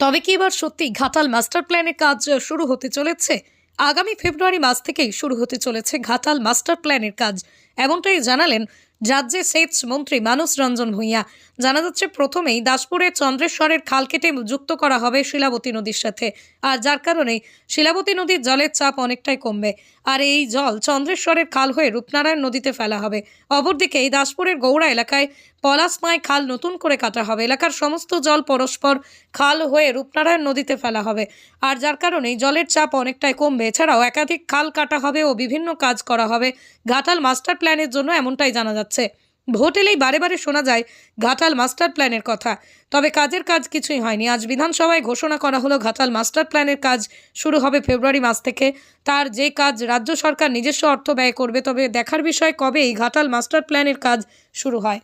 তবে কি এবার সত্যি ঘাটাল মাস্টার প্ল্যানের কাজ শুরু হতে চলেছে? আগামী ফেব্রুয়ারি মাস থেকেই শুরু হতে চলেছে ঘাটাল মাস্টার প্ল্যানের কাজ। এমনটাই জানালেন রাজ্যের সেচ মন্ত্রী মানস রঞ্জন ভূঁইয়া। জানা যাচ্ছে, প্রথমেই দাসপুরের চন্দ্রেশ্বরের খাল কেটে যুক্ত করা হবে শিলাবতী নদীর সাথে। আর যার কারণে শিলাবতী নদীর জলের চাপ অনেকটাই কমবে। আর এই জল চন্দ্রেশ্বরের খাল হয়ে রূপনারায়ণ নদীতে ফেলা হবে। অপরদিকে এই দাসপুরের গৌড়া এলাকায় পলাশমায় খাল নতুন করে কাটা হবে। এলাকার সমস্ত জল পরস্পর খাল হয়ে রূপনারায়ণ নদীতে ফেলা হবে। আর যার কারণেই জলের চাপ অনেকটাই কমবে। এছাড়াও একাধিক খাল কাটা হবে ও বিভিন্ন কাজ করা হবে। ঘাটাল মাস্টার প্ল্যানের জন্য এমনটাই জানা যাচ্ছে। ভোট এলেই বারে বারে শোনা যায় ঘাটাল মাস্টার প্ল্যানের কথা। তবে কাজের কাজ কিছুই হয়নি। আজ বিধানসভায় ঘোষণা করা হলো ঘাটাল মাস্টার প্ল্যানের কাজ শুরু হবে ফেব্রুয়ারি মাস থেকে। তার যে কাজ রাজ্য সরকার নিজস্ব অর্থ ব্যয় করবে তবে দেখার বিষয় কবে এই ঘাটাল মাস্টার প্ল্যানের কাজ শুরু হয়।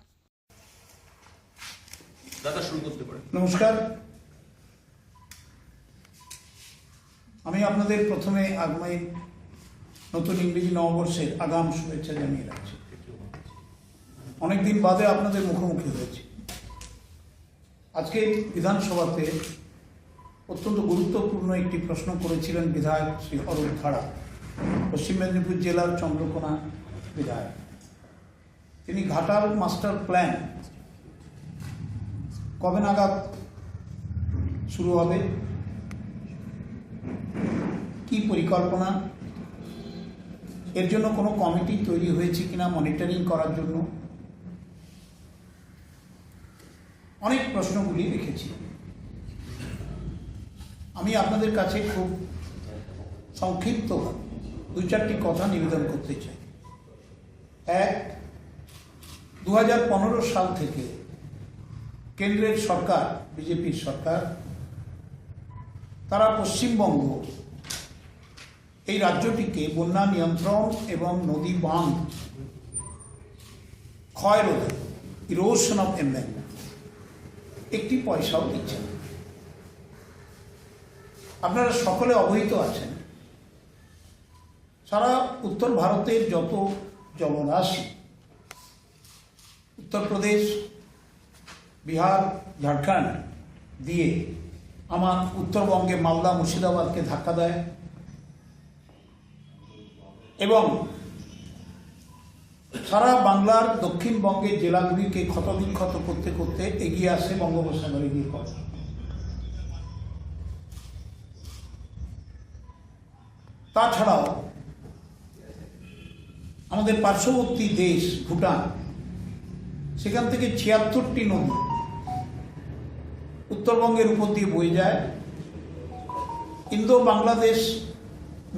দাদা শুরু করতে পারেন। নমস্কার। আমি আপনাদের প্রথমে আগামী নতুন ইংরেজি নববর্ষের আগাম শুভেচ্ছা জানিয়ে রাখছি। অনেকদিন বাদে আপনাদের মুখোমুখি হয়েছে। আজকে বিধানসভাতে অত্যন্ত গুরুত্বপূর্ণ একটি প্রশ্ন করেছিলেন বিধায়ক শ্রী অরূপ খাড়া পশ্চিম মেদিনীপুর জেলার চন্দ্রকোনা বিধায়ক। তিনি ঘাটাল মাস্টার প্ল্যান কবে নাগাদ শুরু হবে? কি পরিকল্পনা? এর জন্য কোনো কমিটি তৈরি হয়েছে কিনা মনিটরিং করার জন্য? অনেক প্রশ্নগুলি রেখেছি। আমি আপনাদের কাছে খুব সংক্ষিপ্ত দুই চারটি কথা নিবেদন করতে চাই। এক দু সাল থেকে কেন্দ্রের সরকার, বিজেপির সরকার, তারা পশ্চিমবঙ্গ এই রাজ্যটিকে বন্যা নিয়ন্ত্রণ এবং নদী বাঁধ ক্ষয় রোধে ইরোশন অফ একটি পয়সাও দিচ্ছে। আপনারা সকলে অবহিত আছেন সারা উত্তর ভারতের যত জলরাশি উত্তরপ্রদেশ, বিহার, ঝাড়খণ্ড দিয়ে আমার উত্তরবঙ্গে মালদা, মুর্শিদাবাদকে ধাক্কা দেয় এবং সারা বাংলার দক্ষিণবঙ্গের জেলাগুলিকে ক্ষতবিক্ষত করতে করতে এগিয়ে আসে বঙ্গোপসাগরে গিয়ে করে। তাছাড়াও আমাদের পার্শ্ববর্তী দেশ ভুটান, সেখান থেকে ছিয়াত্তরটি নদী উত্তরবঙ্গের উপর দিয়ে বয়ে যায়। ইন্দো বাংলাদেশ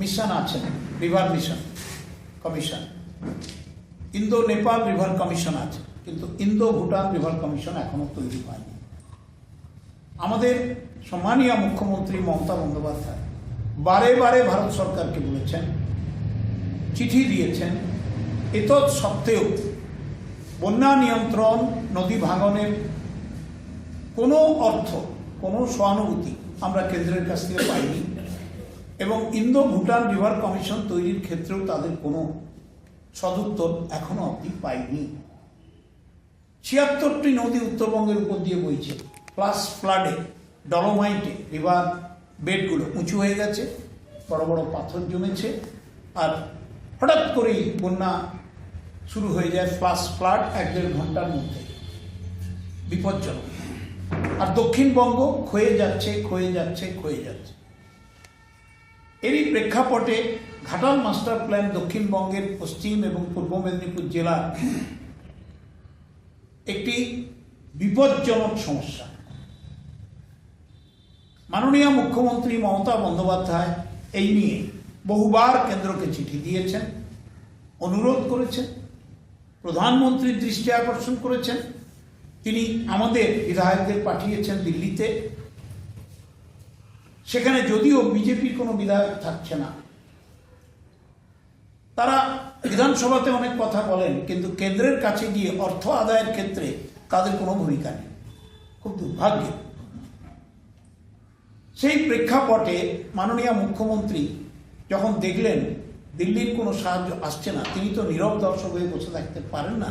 মিশন আছে, river mission, commission. Indo Nepal river commission আছে, কিন্তু ইন্দো ভুটান রিভার কমিশন এখনও তৈরি হয়নি। আমাদের সম্মানীয় মুখ্যমন্ত্রী মমতা বন্দ্যোপাধ্যায় বারে বারে ভারত সরকারকে বলেছেন, চিঠি দিয়েছেন এত সত্ত্বেও বন্যা নিয়ন্ত্রণ, নদী ভাঙনের কোনো অর্থ, কোনো সহানুভূতি আমরা কেন্দ্রের কাছ থেকে পাইনি। এবং ইন্দো ভুটান রিভার কমিশন তৈরির ক্ষেত্রেও তাদের কোনো সদুত্তর এখনও অবধি পাইনি। ছিয়াত্তরটি নদী উত্তরবঙ্গের উপর দিয়ে বইছে। প্লাস ফ্লাডে ডলোমাইটে রিভার বেডগুলো উঁচু হয়ে গেছে, বড় বড় পাথর জমেছে, আর হঠাৎ করেই বন্যা শুরু হয়ে যায় প্লাস ফ্লাড এক দেড় ঘণ্টার মধ্যে। বিপজ্জনক। আর দক্ষিণবঙ্গ ক্ষয়ে যাচ্ছে ক্ষয়ে যাচ্ছে ক্ষয়ে যাচ্ছে। এরই প্রেক্ষাপটে ঘাটাল মাস্টার প্ল্যান দক্ষিণবঙ্গের পশ্চিম এবং পূর্ব মেদিনীপুর জেলার একটি বিপজ্জনক সমস্যা। মাননীয় মুখ্যমন্ত্রী মমতা বন্দ্যোপাধ্যায় এই নিয়ে বহুবার কেন্দ্রকে চিঠি দিয়েছেন, অনুরোধ করেছেন, প্রধানমন্ত্রীর দৃষ্টি আকর্ষণ করেছেন। তিনি আমাদের বিধায়কদের পাঠিয়েছেন দিল্লিতে। সেখানে যদিও বিজেপির কোনো বিধায়ক থাকছে না। তারা বিধানসভাতে অনেক কথা বলেন, কিন্তু কেন্দ্রের কাছে গিয়ে অর্থ আদায়ের ক্ষেত্রে তাদের কোনো ভূমিকা নেই। খুব দুর্ভাগ্য। সেই প্রেক্ষাপটে মাননীয় মুখ্যমন্ত্রী যখন দেখলেন দিল্লির কোনো সাহায্য আসছে না, তিনি তো নীরব দর্শক হয়ে বসে থাকতে পারেন না,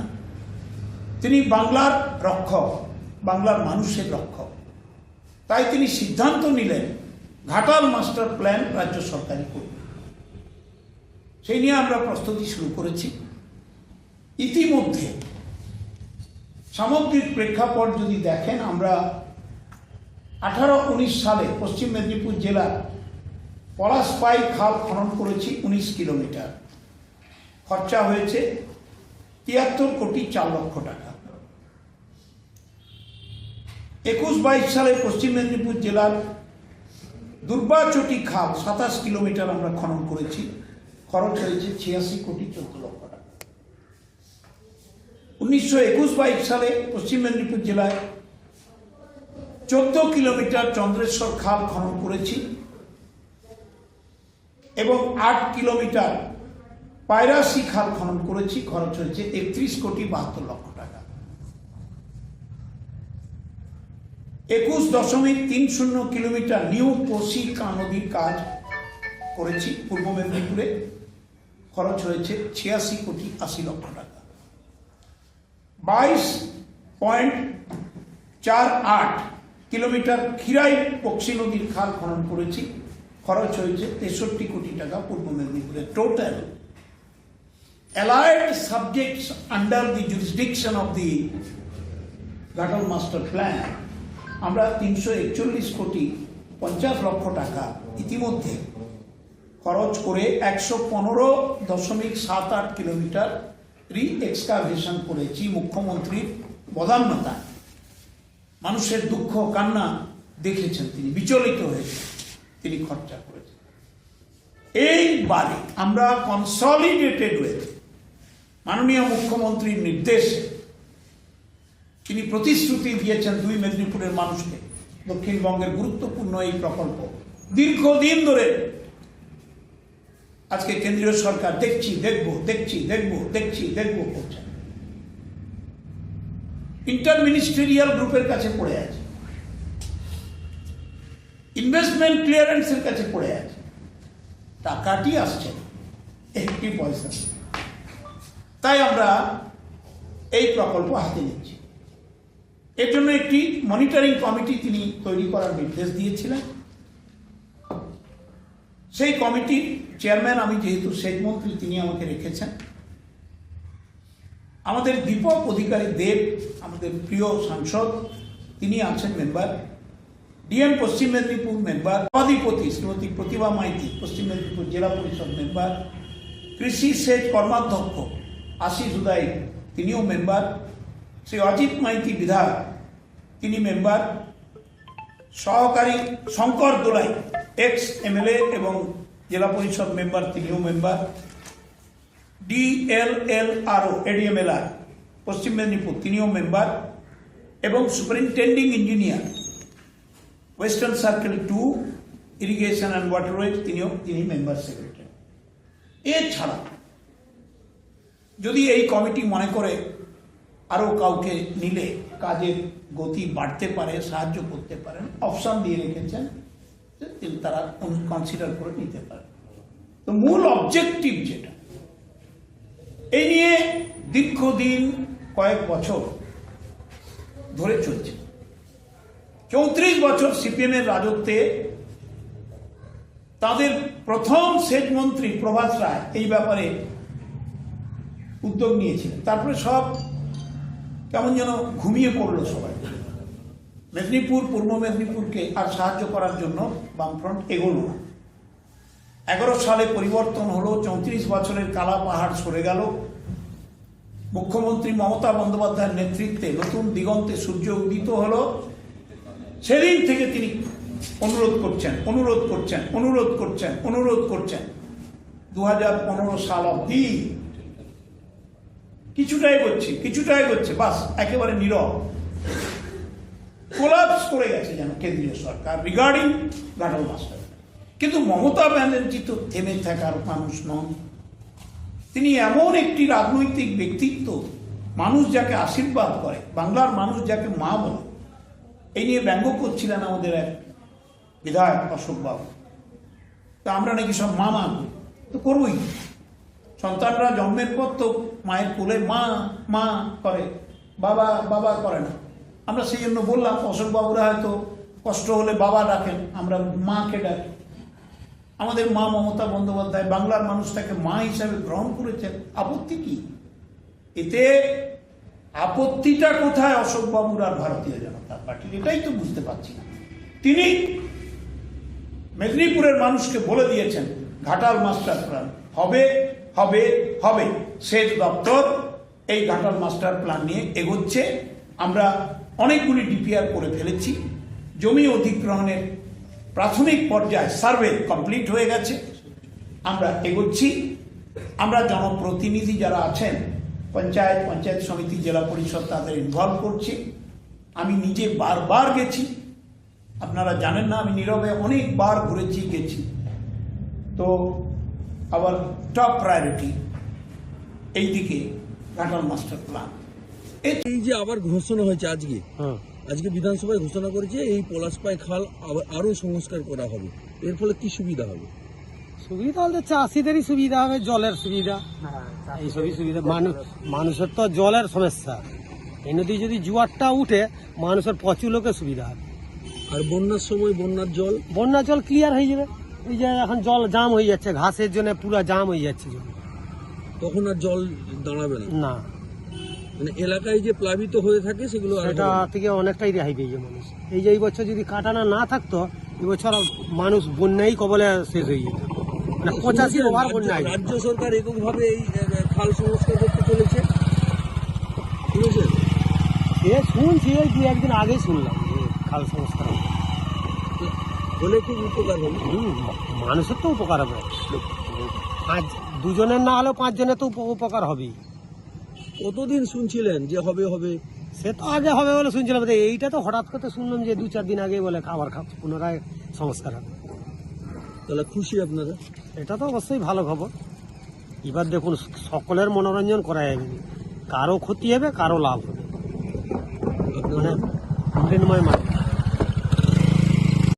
তিনি বাংলার রক্ষক, বাংলার মানুষের রক্ষক। তাই তিনি সিদ্ধান্ত নিলেন ঘাটাল মাস্টার প্ল্যান রাজ্য সরকারই করবে। সেই নিয়ে আমরা প্রস্তুতি শুরু করেছি। ইতিমধ্যে সামগ্রিক প্রেক্ষাপট যদি দেখেন, আমরা আঠারো উনিশ সালে পশ্চিম মেদিনীপুর জেলার পলাশপাই খাল খনন করেছি উনিশ কিলোমিটার। খরচা হয়েছে তিয়াত্তর কোটি চার লক্ষ টাকা। একুশ বাইশ সালে পশ্চিম মেদিনীপুর জেলার দুর্বাচটি খাল, সাতাশ কিলোমিটার আমরা খনন করেছি। খরচ হয়েছে ছিয়াশি কোটি চোদ্দ লক্ষ টাকা। উনিশশো একুশ বাইশ সালে পশ্চিম মেদিনীপুর জেলায় চোদ্দ কিলোমিটার চন্দ্রেশ্বর খাল খনন করেছি এবং আট কিলোমিটার পায়রাসি খাল খনন করেছি। খরচ হয়েছে একত্রিশ কোটি বাহাত্তর লক্ষ টাকা একুশ দশমিক তিন শূন্য কিলোমিটার নিউ কৌশিকা নদীর কাজ করেছি। পূর্ব মেদিনীপুরে খরচ হয়েছে ছিয়াশি কোটি আশি লক্ষ টাকা। বাইশ পয়েন্ট চার আট কিলোমিটার খিরাই পক্ষী নদীর খাল খনন করেছি। খরচ হয়েছে তেষট্টি কোটি টাকা পূর্ব মেদিনীপুরে total allied subjects under the jurisdiction of the Ghatal master plan আমরা তিনশো একচল্লিশ কোটি পঞ্চাশ লক্ষ টাকা ইতিমধ্যে খরচ করে একশো পনেরো দশমিক সাত আট কিলোমিটার রি এক্সকাভেশন করেছি মুখ্যমন্ত্রীর বদান্যতায়। মানুষের দুঃখ, কান্না দেখেছেন তিনি, বিচলিত হয়েছেন, তিনি খরচা করেছেন। এইবারে আমরা কনসলিডেটেড হয়েছে। মাননীয় মুখ্যমন্ত্রীর নির্দেশে তিনি প্রতিশ্রুতি দিয়েছেন দুই মেদিনীপুরের মানুষকে। দক্ষিণবঙ্গের গুরুত্বপূর্ণ এই প্রকল্প। দীর্ঘদিন ধরে আজকে কেন্দ্রীয় সরকার দেখছি, দেখব দেখছি দেখব দেখছি, দেখব করছে। ইন্টার মিনিস্ট্রিয়াল গ্রুপের কাছে পড়ে আছে। ইনভেস্টমেন্ট ক্লিয়ারেন্সের কাছে পড়ে আছে। টাকাটি আসছে। একটি পয়সা। তাই আমরা এই প্রকল্প হাতে নিচ্ছি। এর জন্য একটি মনিটরিং কমিটি তিনি তৈরি করার নির্দেশ দিয়েছিলেন। সেই কমিটির চেয়ারম্যান আমি যেহেতু সেচ মন্ত্রী, তিনি আমাকে রেখেছেন। আমাদের দীপক অধিকারী দেব, আমাদের প্রিয় সাংসদ, তিনি আছেন মেম্বার ডিএম পশ্চিম মেদিনীপুর মেম্বার সভাধিপতি শ্রীমতী প্রতিভা মাইতি, পশ্চিম মেদিনীপুর জেলা পরিষদ মেম্বার কৃষি সেচ কর্মাধ্যক্ষ আশিস উদয়, তিনিও মেম্বার শ্রী অজিত মাইতি বিধায়ক, তিনি মেম্বার সহকারী শঙ্কর দোলাই এক্স এমএলএ এবং জেলা পরিষদ মেম্বার তিনিও মেম্বার ডিএলএলআরও এডিএমএলআর পশ্চিম মেদিনীপুর, তিনিও মেম্বার এবং superintending engineer western circle to irrigation and waterways তিনিও, তিনি মেম্বার সেক্রেটারি এছাড়া, যদি এই কমিটি মনে করে আরও কাউকে নিলে কাজের গতি বাড়তে পারে, সাহায্য করতে পারেন অপশন দিয়ে রেখেছেন তিনি তারা কনসিডার করে নিতে পারেন। তো মূল অবজেক্টিভ যেটা এই নিয়ে দীর্ঘদিন কয়েক বছর ধরে চলছে। চৌত্রিশ বছর সিপিএমের রাজত্বে তাদের প্রথম সেচ মন্ত্রী প্রভাস রায় এই ব্যাপারে উদ্যোগ নিয়েছিলেন। তারপরে সব কেমন যেন ঘুমিয়ে পড়ল সবাই। মেদিনীপুর, পূর্ব মেদিনীপুরকে আর সাহায্য করার জন্য বামফ্রন্ট এগোলো না। এগারো সালে পরিবর্তন হলো, চৌত্রিশ বছরের কালা পাহাড় সরে গেল। মুখ্যমন্ত্রী মমতা বন্দ্যোপাধ্যায়ের নেতৃত্বে নতুন দিগন্তে সূর্য উদিত হলো। সেদিন থেকে তিনি অনুরোধ করছেন অনুরোধ করছেন অনুরোধ করছেন অনুরোধ করছেন। দু হাজার পনেরো সাল অব্দি কিছুটা এগোচ্ছে কিছুটাই এগোচ্ছে বাস, একেবারে নীরব। কোলাপস করে গেছে যেন কেন্দ্রীয় সরকার রিগার্ডিং ঘাটল মাস্টার কিন্তু মমতা ব্যানার্জি তো থেমে থাকার মানুষ নন। তিনি এমন একটি রাজনৈতিক ব্যক্তিত্ব, মানুষ যাকে আশীর্বাদ করে, বাংলার মানুষ যাকে মা বলে। এই নিয়ে ব্যঙ্গ করছিলেন আমাদের এক বিধায়ক অশোকবাবু। তা আমরা নাকি সব মা মা। তো করবই। সন্তানরা জন্মের পর তো মায়ের কোলে মা মা করে, বাবা বাবা করে না। আমরা সেই জন্য বললাম, অশোক বাবুরা হয়তো কষ্ট হলে বাবা ডাকেন, আমরা মাকে ডাকি। আমাদের মা মমতা বন্দ্যোপাধ্যায় বাংলার মানুষ তাকে মা হিসাবে গ্রহণ করেছেন। আপত্তি কি? এতে আপত্তিটা কোথায় অশোক বাবুর আর ভারতীয় জনতা পার্টির? এটাই তো বুঝতে পারছি না। তিনি মেদিনীপুরের মানুষকে বলে দিয়েছেন, ঘাটাল মাস্টার প্ল্যান। হবে হবে হবে। সেচ দপ্তর এই ঘাটাল মাস্টার প্ল্যান নিয়ে এগোচ্ছে। আমরা অনেকগুলি ডিপিআর করে ফেলেছি। জমি অধিগ্রহণের প্রাথমিক পর্যায়ে সার্ভে কমপ্লিট হয়ে গেছে। আমরা এগোচ্ছি। আমরা জনপ্রতিনিধি যারা আছেন, পঞ্চায়েত পঞ্চায়েত সমিতি, জেলা পরিষদ তাদের ইনভলভ করছি। আমি নিজে বারবার গেছি। আপনারা জানেন না, আমি নীরবে অনেকবার ঘুরেছি, গেছি। তো আবার টপ প্রায়োরিটি এইদিকে ঘাটাল মাস্টার প্ল্যান এই যে আবার ঘোষণা হয়েছে আজকে হুম। আজকে বিধানসভায় ঘোষণা করেছে এই পলাশপাই খাল আবার আরও সংস্কার করা হবে। এর ফলে কি সুবিধা হবে? সুবিধা বলতে চাষিদেরই সুবিধা হবে জলের সুবিধা। এইসবই সুবিধা। মানুষ মানুষের তো জলের সমস্যা। এই নদী যদি জোয়ারটা উঠে মানুষের প্রচুর লোকের সুবিধা হবে। আর বন্যার সময় বন্যার জল? বন্যার জল ক্লিয়ার হয়ে যাবে। এই যে এখন জল জাম হয়ে যাচ্ছে ঘাসের জন্য পুরো জাম হয়ে যাচ্ছে জল তখন আর জল দাঁড়াবে না? না। মানে এলাকায় যে প্লাবিত হয়ে থাকে সেগুলো সেটা থেকে অনেকটাই রেহাই পেয়েছে মানুষ। এই যে এই বছর যদি কাটানা না থাকতো এই বছর মানুষ বন্যাই কবলে শেষ হয়ে যেত। মানে পঁচাশি ওভার রাজ্য- বন্যা। রাজ্য সরকার এককভাবে এই খাল সংস্কার করতে চলেছে? বুঝেছেন এ শুনছি এই দু একদিন আগেই শুনলাম খাল সংস্কার। হলে খুব উপকার হবে? মানুষের তো উপকার হবে। পাঁচ দুজনের না হলেও পাঁচজনের তো উপ- উপকার হবেই। কতদিন শুনছিলেন যে হবে হবে? সে তো আগে হবে বলে শুনছিলাম এইটা তো হঠাৎ করে শুনলাম যে দু চার দিন আগে বলে খাবার খা পুনরায় সংস্কার হবে। তাহলে খুশি আপনারা? এটা তো অবশ্যই ভালো খবর। এবার দেখুন সকলের মনোরঞ্জন করা যাবে। কারও ক্ষতি হবে কারও লাভ হবে। মানে মৃন্ময় মানে